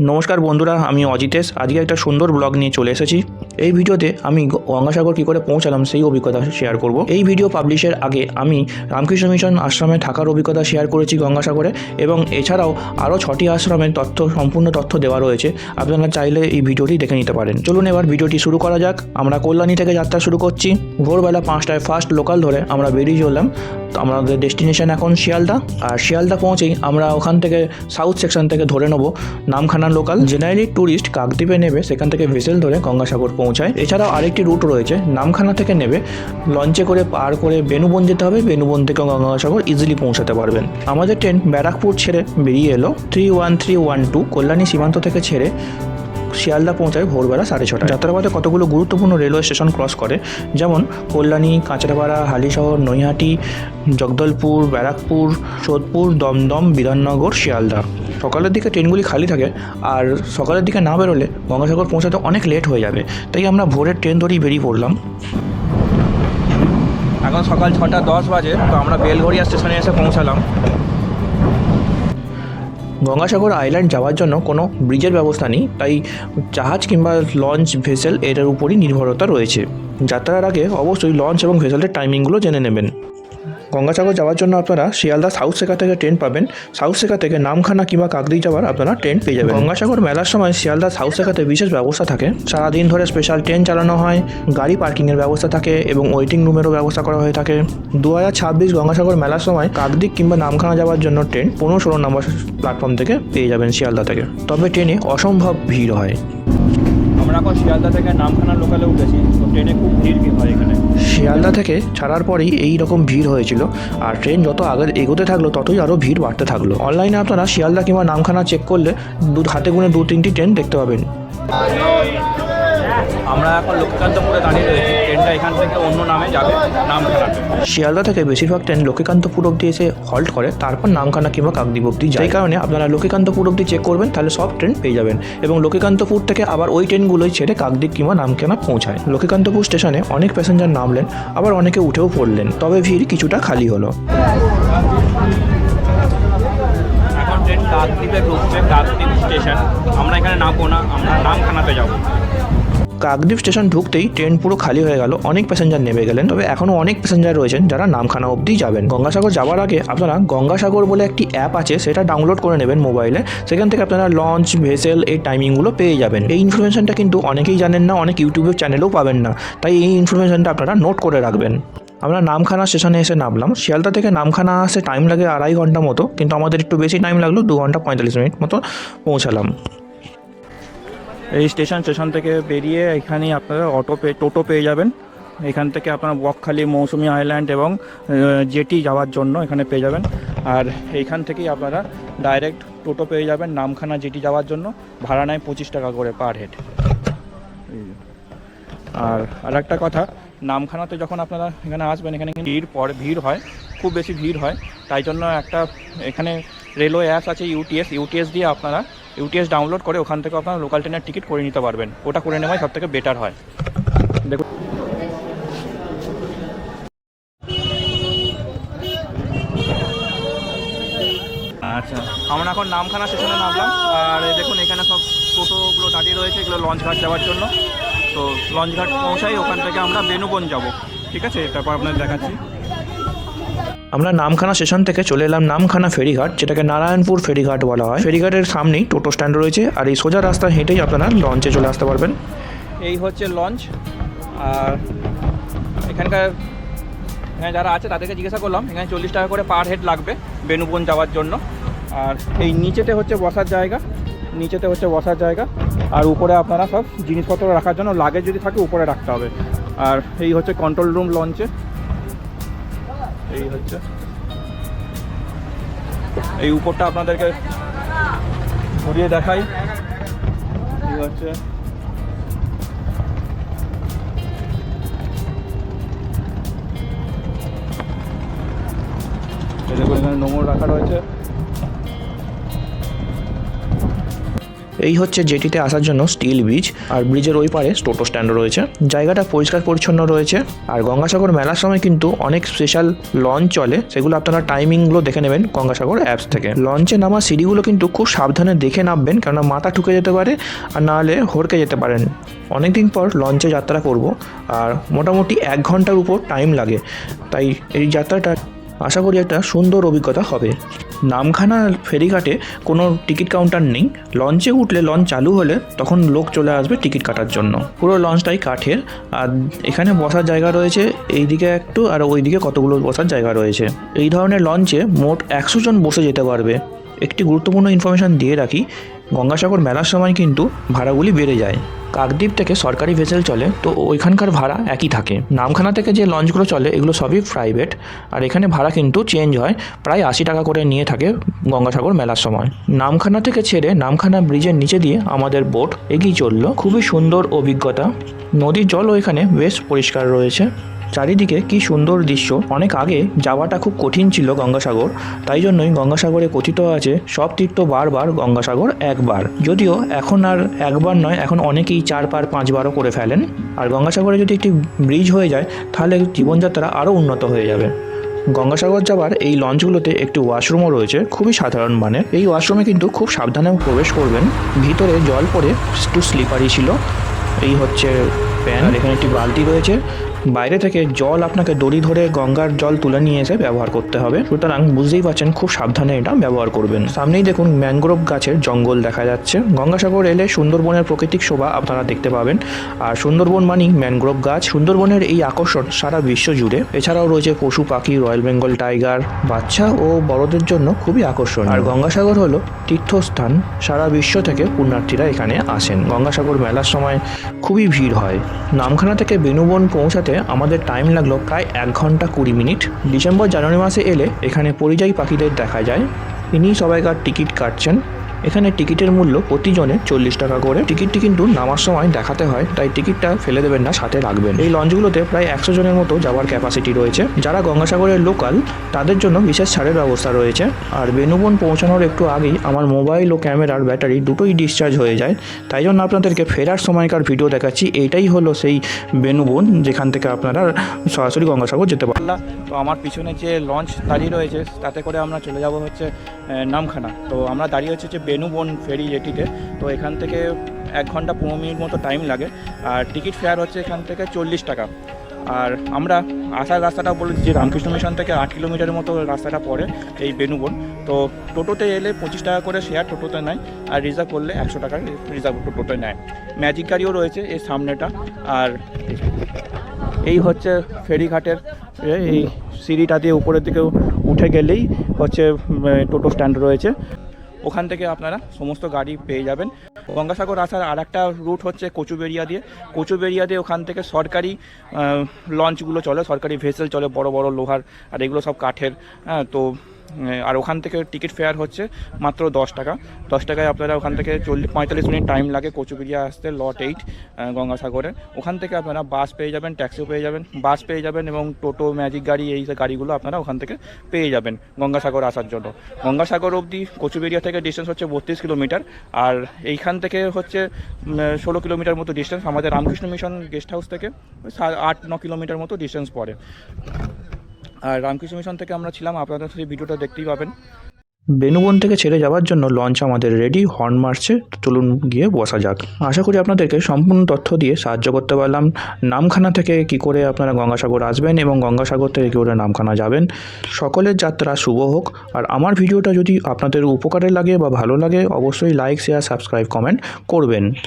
নমস্কার বন্ধুরা, আমি অজিতেশ আজকে একটা সুন্দর ব্লগ নিয়ে চলে এসেছি। এই ভিডিওতে আমি গঙ্গাসাগর কী করে পৌঁছালাম সেই অভিজ্ঞতা শেয়ার করব। এই ভিডিও পাবলিশের আগে আমি রামকৃষ্ণ মিশন আশ্রমে থাকার অভিজ্ঞতা শেয়ার করেছি গঙ্গাসাগরে এবং এছাড়াও আরও ছটি আশ্রমের তথ্য, সম্পূর্ণ তথ্য দেওয়া রয়েছে। আপনারা চাইলে এই ভিডিওটি দেখে নিতে পারেন। চলুন এবার ভিডিওটি শুরু করা যাক। আমরা কল্যাণী থেকে যাত্রা শুরু করছি। ভোরবেলা পাঁচটায় ফার্স্ট লোকাল ধরে আমরা বেরিয়ে চললাম। আমাদের ডেস্টিনেশন এখন শিয়ালদা। আর শিয়ালদা পৌঁছেই আমরা ওখান থেকে সাউথ সেকশন থেকে ধরে নেব। নামখানা লোকাল জেনারেলি ট্যুরিস্ট কাকদ্বীপে নেবে, সেখান থেকে ভেসেল ধরে গঙ্গাসাগর পৌঁছায়। এছাড়াও আরেকটি রুট রয়েছে, নামখানা থেকে নেবে, লঞ্চে করে পার করে বেনুবন যেতে হবে, বেনুবন থেকে গঙ্গাসাগর ইজিলি পৌঁছাতে পারবেন। আমাদের ট্রেন ব্যারাকপুর ছেড়ে বেরিয়ে এলো three one three one two Kalyani সীমান্ত থেকে ছেড়ে শিয়ালদা পৌঁছায় ভোরবেলা সাড়ে ছটা যাত্রাপথে কতগুলো গুরুত্বপূর্ণ রেলওয়ে স্টেশন ক্রস করে, যেমন কল্যাণী, কাঁচরাপাড়া, হালিশহর, নৈহাটি, জগদলপুর, ব্যারাকপুর, সোদপুর, দমদম, বিধাননগর, শিয়ালদা। সকালের দিকে ট্রেনগুলি খালি থাকে আর সকালের দিকে না বেরোলে গঙ্গাসাগর পৌঁছাতে অনেক লেট হয়ে যাবে। তাই আমরা ভোরের ট্রেন ধরেই বেরিয়ে পড়লাম। এখন সকাল ছটা দশ বাজে, তো আমরা বেলঘরিয়া স্টেশনে এসে পৌঁছালাম। গঙ্গাসাগর আইল্যান্ড যাওয়ার জন্য কোনো ব্রিজের ব্যবস্থা নেই, তাই জাহাজ কিংবা লঞ্চ ভেসেল এটার উপরই নির্ভরতা রয়েছে। যাত্রার আগে অবশ্যই লঞ্চ এবং ভেসেলের টাইমিংগুলো জেনে নেবেন। গঙ্গাসাগর যাওয়ার জন্য আপনারা শিয়ালদা সাউথ শেখা থেকে ট্রেন পাবেন। সাউথ শেখা থেকে নামখানা কিংবা কাকদ্বীপ যাওয়ার আপনারা ট্রেন পেয়ে যাবেন। গঙ্গাসাগর মেলার সময় শিয়ালদা সাউথ শেখাতে বিশেষ ব্যবস্থা থাকে। সারাদিন ধরে স্পেশাল ট্রেন চালানো হয়, গাড়ি পার্কিংয়ের ব্যবস্থা থাকে এবং ওয়েটিং রুমেরও ব্যবস্থা করা হয়ে থাকে। দু হাজার ছাব্বিশ গঙ্গাসাগর মেলার সময় কাকদ্বীপ কিংবা নামখানা যাওয়ার জন্য ট্রেন পনেরো ষোলো নম্বর প্ল্যাটফর্ম থেকে পেয়ে যাবেন শিয়ালদা থেকে। তবে ট্রেনে অসম্ভব ভিড় হয়। আমরা এখন শিয়ালদা থেকে নামখানা লোকালে উঠেছি। ট্রেনে খুব ভিড় ভিড় হয় এখানে। শিয়ালদা থেকে ছাড়ার পরেই এই রকম ভিড় হয়েছিল। আর ট্রেন যত আগে এগোতে থাকল ততই আরও ভিড় বাড়তে থাকল। অনলাইনে আপনারা শিয়ালদা কিংবা নামখানা চেক করলে দু হাতে গুনে দু তিনটি ট্রেন দেখতে পাবেন। আমরা এখন লক্ষ্মীকান্তপুরে দাঁড়িয়ে রয়েছি। ট্রেনটা এখান থেকে অন্য নামে যাবে নামখানাতে শিয়ালদা থেকে বেশিরভাগ ট্রেন লক্ষ্মীকান্তপুর অব্দি এসে হল্ট করে তারপর নামখানা কিংবা কাকদ্বীপ অব্দি যায়। সেই কারণে আপনারা লক্ষ্মীকান্তপুর অব্দি চেক করবেন তাহলে সব ট্রেন পেয়ে যাবেন। এবং লক্ষ্মীকান্তপুর থেকে আবার ওই ট্রেনগুলোই ছেড়ে কাকদ্বীপ কিংবা নামখানা পৌঁছায়। লক্ষ্মীকান্তপুর স্টেশনে অনেক প্যাসেঞ্জার নামলেন আবার অনেকে উঠেও পড়লেন। তবে ভিড় কিছুটা খালি হলো। এখন ট্রেন কাকদ্বীপে ঢুকছে কাকদ্বীপ স্টেশন। আমরা এখানে নামবো না আমরা নামখানাতে যাব। কাকদ্বীপ স্টেশন ঢুকতেই ট্রেন পুরো খালি হয়ে গেল, অনেক প্যাসেঞ্জার নেমে গেলেন। তবে এখনও অনেক প্যাসেঞ্জার রয়েছেন যারা নামখানা অবধি যাবেন। গঙ্গাসাগর যাওয়ার আগে আপনারা গঙ্গাসাগর বলে একটি অ্যাপ আছে, সেটা ডাউনলোড করে নেবেন মোবাইলে সেখান থেকে আপনারা লঞ্চ ভেসেল এই টাইমিংগুলো পেয়ে যাবেন। এই ইনফরমেশনটা কিন্তু অনেকেই জানেন না, অনেক ইউটিউবের চ্যানেলেও পাবেন না। তাই এই ইনফরমেশনটা আপনারা নোট করে রাখবেন। আমরা নামখানা স্টেশনে এসে নামলাম। শিয়ালদা থেকে নামখানা আসতে টাইম লাগে আড়াই ঘণ্টা মতো, কিন্তু আমাদের একটু বেশি টাইম লাগল, দু ঘণ্টা পঁয়তাল্লিশ মিনিট মতো পৌঁছালাম। এই স্টেশন স্টেশন থেকে বেরিয়ে এখানেই আপনারা অটো পে টোটো পেয়ে যাবেন। এখান থেকে আপনারা বকখালি, মৌসুমি আইল্যান্ড এবং জেটি যাওয়ার জন্য এখানে পেয়ে যাবেন। আর এইখান থেকেই আপনারা ডাইরেক্ট টোটো পেয়ে যাবেন নামখানা জেটি যাওয়ার জন্য। ভাড়া নেয় পঁচিশ টাকা করে পার হেড আর আর একটা কথা, নামখানাতে যখন আপনারা এখানে আসবেন, এখানে ভিড় পরে ভিড় হয়, খুব বেশি ভিড় হয়। তাই জন্য একটা এখানে রেলওয়ে অ্যাপস আছে ইউটিএস ইউটিএস দিয়ে আপনারা ইউটিএস ডাউনলোড করে ওখান থেকে আপনারা লোকাল ট্রেনের টিকিট করে নিতে পারবেন। ওটা করে নেওয়াই সব থেকে বেটার হয়। দেখুন। আচ্ছা আমরা এখন নামখানা স্টেশনে নামলাম। আর দেখুন, এখানে সব টোটোগুলো দাঁড়িয়ে রয়েছে, এগুলো লঞ্চ ঘাট যাওয়ার জন্য। তো লঞ্চ ঘাট পৌঁছাই ওখান থেকে আমরা বেনুবন যাব। ঠিক আছে? তারপর আপনাদের দেখাচ্ছি। আমরা নামখানা স্টেশন থেকে চলে এলাম নামখানা ফেরিঘাট, যেটাকে নারায়ণপুর ফেরিঘাট বলা হয়। ফেরিঘাটের সামনেই টোটো স্ট্যান্ড রয়েছে, আর এই সোজা রাস্তা হেঁটেই আপনারা লঞ্চে চলে আসতে পারবেন। এই হচ্ছে লঞ্চ, আর এখানকার এখানে যারা আছে তাদেরকে জিজ্ঞাসা করলাম, এখানে চল্লিশ টাকা করে পার হেড লাগবে বেনুবন যাওয়ার জন্য। আর এই নিচেতে হচ্ছে বসার জায়গা, নিচেতে হচ্ছে বসার জায়গা, আর উপরে আপনারা সব জিনিসপত্র রাখার জন্য লাগেজ যদি থাকে উপরে রাখতে হবে। আর এই হচ্ছে কন্ট্রোল রুম লঞ্চে। এই হচ্ছে। এই উপরটা আপনাদেরকে ঘুরিয়ে দেখাই। এই হচ্ছে। দেখুন এখানে নোংর রাখা রয়েছে। এই হচ্ছে জেটিতে আসার জন্য স্টিল ব্রিজ আর ব্রিজের ওই পারে টোটো স্ট্যান্ড রয়েছে। জায়গাটা পরিষ্কার পরিচ্ছন্ন রয়েছে, আর গঙ্গাসাগর মেলার সময় কিন্তু অনেক স্পেশাল লঞ্চ চলে, সেগুলো আপনারা টাইমিংগুলো দেখে নেবেন গঙ্গাসাগর অ্যাপস থেকে। লঞ্চে নামা সিঁড়িগুলো কিন্তু খুব সাবধানে দেখে নামবেন, কেননা মাথা ঠুকে যেতে পারে, আর নাহলে হড়কে যেতে পারেন। অনেকদিন পর লঞ্চে যাত্রা করব, আর মোটামুটি এক ঘণ্টার উপর টাইম লাগে। তাই এই যাত্রাটা আশা করি একটা সুন্দর অভিজ্ঞতা হবে। নামখানা ফেরিঘাটে কোনো টিকিট কাউন্টার নেই। লঞ্চে উঠলে লঞ্চ চালু হলে তখন লোক চলে আসবে টিকিট কাটার জন্য। পুরো লঞ্চটাই কাঠের। আর এখানে বসার জায়গা রয়েছে এইদিকে একটু আর ওইদিকে কতগুলো বসার জায়গা রয়েছে। এই ধরনের লঞ্চে মোট একশো জন বসে যেতে পারবে। একটি গুরুত্বপূর্ণ ইনফরমেশান দিয়ে রাখি গঙ্গাসাগর মেলার সময় কিন্তু ভাড়াগুলি বেড়ে যায়। কাকদ্বীপ থেকে সরকারি ভেসেল চলে, তো ওইখানকার ভাড়া একই থাকে। নামখানা থেকে যে লঞ্চগুলো চলে, এগুলো সবই প্রাইভেট আর এখানে ভাড়া কিন্তু চেঞ্জ হয়, প্রায় আশি টাকা করে নিয়ে থাকে গঙ্গাসাগর মেলার সময়। নামখানা থেকে ছেড়ে নামখানা ব্রিজের নিচে দিয়ে আমাদের বোট এগিয়ে চলল। খুবই সুন্দর অভিজ্ঞতা। নদীর জলও এখানে বেশ পরিষ্কার রয়েছে। চারিদিকে কি সুন্দর দৃশ্য। অনেক আগে যাওয়াটা খুব কঠিন ছিল গঙ্গাসাগর, তাই জন্যই গঙ্গাসাগরে কথিত আছে, সব তীর্থ বারবার গঙ্গাসাগর একবার। যদিও এখন আর একবার নয়, এখন অনেকেই চার চারবার পাঁচবারও করে ফেলেন। আর গঙ্গাসাগরে যদি একটি ব্রিজ হয়ে যায়, তাহলে জীবনযাত্রা আরও উন্নত হয়ে যাবে। গঙ্গাসাগর যাবার এই লঞ্চগুলোতে একটি ওয়াশরুমও রয়েছে, খুবই সাধারণ মানে। এই ওয়াশরুমে কিন্তু খুব সাবধানে প্রবেশ করবেন। ভিতরে জল পড়ে একটু স্লিপারি ছিল। এই হচ্ছে প্যান এখানে একটি বালতি রয়েছে। বাইরে থেকে জল আপনাকে দড়ি ধরে গঙ্গার জল তুলে নিয়ে এসে ব্যবহার করতে হবে। সুতরাং বুঝতেই পারছেন খুব সাবধানে এটা ব্যবহার করবেন। সামনেই দেখুন ম্যানগ্রোভ গাছের জঙ্গল দেখা যাচ্ছে। গঙ্গাসাগর এলে সুন্দরবনের প্রাকৃতিক শোভা আপনারা দেখতে পাবেন। আর সুন্দরবন মানেই ম্যানগ্রোভ গাছ। সুন্দরবনের এই আকর্ষণ সারা বিশ্ব জুড়ে। এছাড়াও রয়েছে পশু পাখি, রয়্যাল বেঙ্গল টাইগার, বাচ্চা ও বড়দের জন্য খুবই আকর্ষণ আর গঙ্গাসাগর হলো তীর্থস্থান। সারা বিশ্ব থেকে পুণ্যার্থীরা এখানে আসেন। গঙ্গাসাগর মেলার সময় খুবই ভিড় হয়। নামখানা থেকে বেনুবন পৌঁছাতে আমাদের টাইম লাগল প্রায় এক ঘণ্টা কুড়ি মিনিট। ডিসেম্বর, জানুয়ারি মাসে এলে এখানে পরিযায়ী পাখিদের দেখা যায়। ইনি সবাইকার টিকিট কাটছেন। এখানে টিকিটের মূল্য প্রতিজনে চল্লিশ টাকা করে। টিকিটটি কিন্তু নামার সময় দেখাতে হয়, তাই টিকিটটা ফেলে দেবেন না, সাথে রাখবেন। এই লঞ্চগুলোতে প্রায় একশো জনের মতো যাওয়ার ক্যাপাসিটি রয়েছে। যারা গঙ্গাসাগরের লোকাল তাদের জন্য বিশেষ ছাড়ের ব্যবস্থা রয়েছে। আর বেনুবন পৌঁছানোর একটু আগেই আমার মোবাইল ও ক্যামেরার ব্যাটারি দুটোই ডিসচার্জ হয়ে যায়। তাই জন্য আপনাদেরকে ফেরার সময়কার ভিডিও দেখাচ্ছি। এইটাই হলো সেই বেনুবন, যেখান থেকে আপনারা সরাসরি গঙ্গাসাগর যেতে পারেন পাল্লা তো আমার পিছনে যে লঞ্চ দাঁড়িয়ে রয়েছে, তাতে করে আমরা চলে যাব হচ্ছে নামখানা। তো আমরা দাঁড়িয়ে হচ্ছে যে বেনুবন ফেরি জেটিতে তো এখান থেকে এক ঘণ্টা পনেরো মিনিট মতো টাইম লাগে। আর টিকিট ফেয়ার হচ্ছে এখান থেকে চল্লিশ টাকা। আর আমরা আসার রাস্তাটা বলেছি যে রামকৃষ্ণ মিশন থেকে আট কিলোমিটারের মতো রাস্তাটা পড়ে এই বেনুবন তো টোটোতে এলে পঁচিশ টাকা করে শেয়ার টোটোতে নেয়, আর রিজার্ভ করলে একশো টাকা রিজার্ভ টোটোতে নেয়। ম্যাজিক গাড়িও রয়েছে এই সামনেটা, আর এই হচ্ছে ফেরিঘাটের, এই সিঁড়িটা দিয়ে উপরের দিকে উঠে গেলেই হচ্ছে টোটো স্ট্যান্ড রয়েছে। ওখান থেকে আপনারা সমস্ত গাড়ি পেয়ে যাবেন। গঙ্গাসাগর আসার আর একটা রুট হচ্ছে কচুবেরিয়া দিয়ে। কচুবেরিয়া দিয়ে ওখান থেকে সরকারি লঞ্চগুলো চলে, সরকারি ভেসেল চলে, বড় বড় লোহার, আর এগুলো সব কাঠের হ্যাঁ তো আর ওখান থেকে টিকিট ফেয়ার হচ্ছে মাত্র দশ টাকা। দশ টাকায় আপনারা ওখান থেকে চল্লিশ, পঁয়তাল্লিশ মিনিট টাইম লাগে কচুবেরিয়া আসতে লট এইট গঙ্গাসাগরে। ওখান থেকে আপনারা বাস পেয়ে যাবেন ট্যাক্সিও পেয়ে যাবেন বাস পেয়ে যাবেন এবং টোটো ম্যাজিক গাড়ি, এই গাড়িগুলো আপনারা ওখান থেকে পেয়ে যাবেন গঙ্গাসাগর আসার জন্য। গঙ্গাসাগর অবধি কচুবেরিয়া থেকে ডিস্টেন্স হচ্ছে বত্রিশ কিলোমিটার আর এইখান থেকে হচ্ছে ষোলো কিলোমিটার মতো ডিস্টেন্স আমাদের রামকৃষ্ণ মিশন গেস্ট হাউস থেকে আট, ন কিলোমিটার মতো ডিস্টেন্স পড়ে। আর রামকৃষ্ণ মিশন থেকে আমরা ছিলাম আপনাদের সেই ভিডিওটা দেখতেই পাবেন। বেনুবন থেকে ছেড়ে যাওয়ার জন্য লঞ্চ আমাদের রেডি হর্ন মারছে চলুন গিয়ে বসা যাক। আশা করি আপনাদেরকে সম্পূর্ণ তথ্য দিয়ে সাহায্য করতে পারলাম। নামখানা থেকে কি করে আপনারা গঙ্গাসাগর আসবেন এবং গঙ্গাসাগর থেকে কী করে নামখানা যাবেন? সকলের যাত্রা শুভ হোক। আর আমার ভিডিওটা যদি আপনাদের উপকারে লাগে বা ভালো লাগে, অবশ্যই লাইক শেয়ার সাবস্ক্রাইব কমেন্ট করবেন।